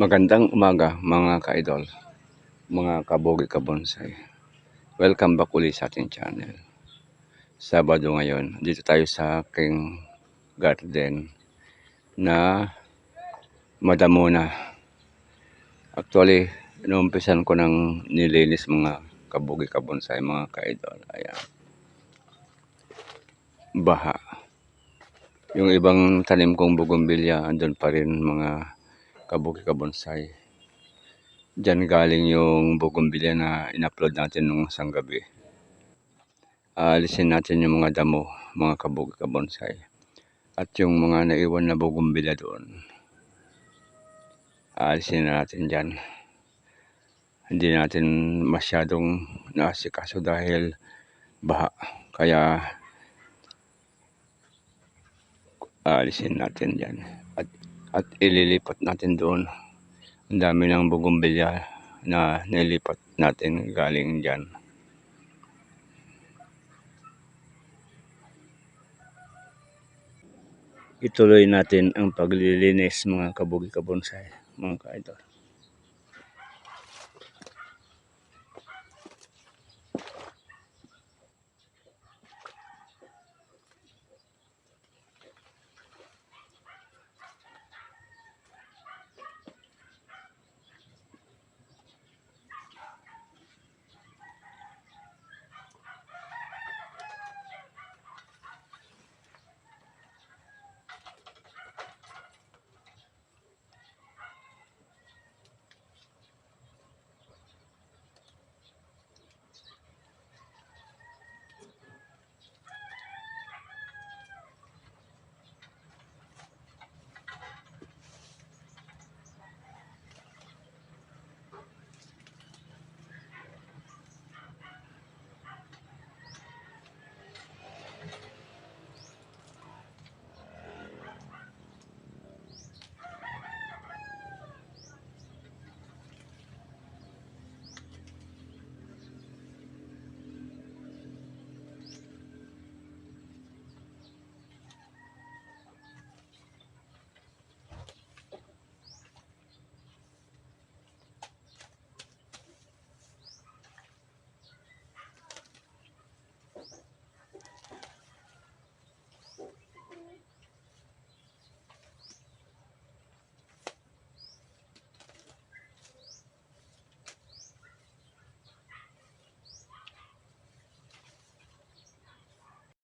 Magandang umaga mga ka-idol, mga kabogi kabonsay. Welcome back ulit sa ating channel. Sabado ngayon, dito tayo sa aking garden na madamo na. Actually, inuumpisan ko ng nilinis mga kabogi kabonsay, mga ka-idol. Ayan. Baha. Yung ibang tanim kong bugumbilya, andun pa rin mga kabuki kabonsay. Diyan galing yung bugumbilya na in-upload natin nung isang gabi. Aalisin natin yung mga damo, mga kabuki kabonsay. At yung mga naiwan na bugumbilya doon. Aalisin na natin dyan. Hindi natin masyadong naasikaso dahil baha. Kaya aalisin natin dyan. At, at ililipat natin doon. Ang dami ng bugumbilya na nilipat natin galing dyan. Ituloy natin ang paglilinis mga kabugi kabonsay, mga kaidol.